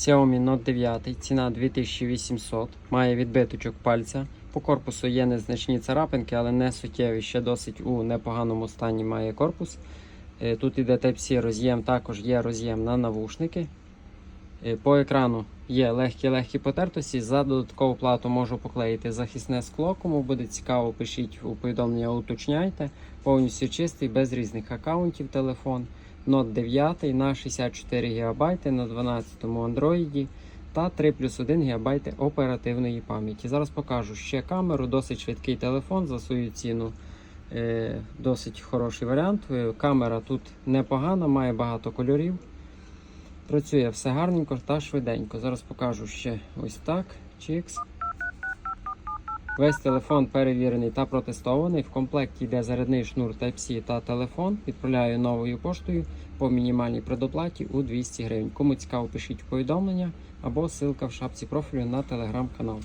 Xiaomi Note 9, ціна 2800, має відбиточок пальця. По корпусу є незначні царапинки, але не суттєві, ще досить у непоганому стані має корпус. Е, Тут іде Type-C роз'єм, також є роз'єм на навушники. Е, По екрану є легкі-легкі потертості. За додаткову плату можу поклеїти захисне скло. Кому буде цікаво, пишіть у повідомлення, уточняйте. Повністю чистий, без різних аккаунтів телефон. Note 9 на 64 ГБ на 12 Android та 3 плюс 1 ГБ оперативної пам'яті. Зараз покажу ще камеру, досить швидкий телефон за свою ціну. Е, досить хороший варіант. Е, Камера тут непогана, має багато кольорів. Працює все гарненько та швиденько. Зараз покажу ще ось так. Чікс. Весь телефон перевірений та протестований. В комплекті йде зарядний шнур Type-C та телефон. Відправляю новою поштою по мінімальній предоплаті у 200 гривень. Кому цікаво, пишіть повідомлення або ссылка в шапці профілю на телеграм-канал.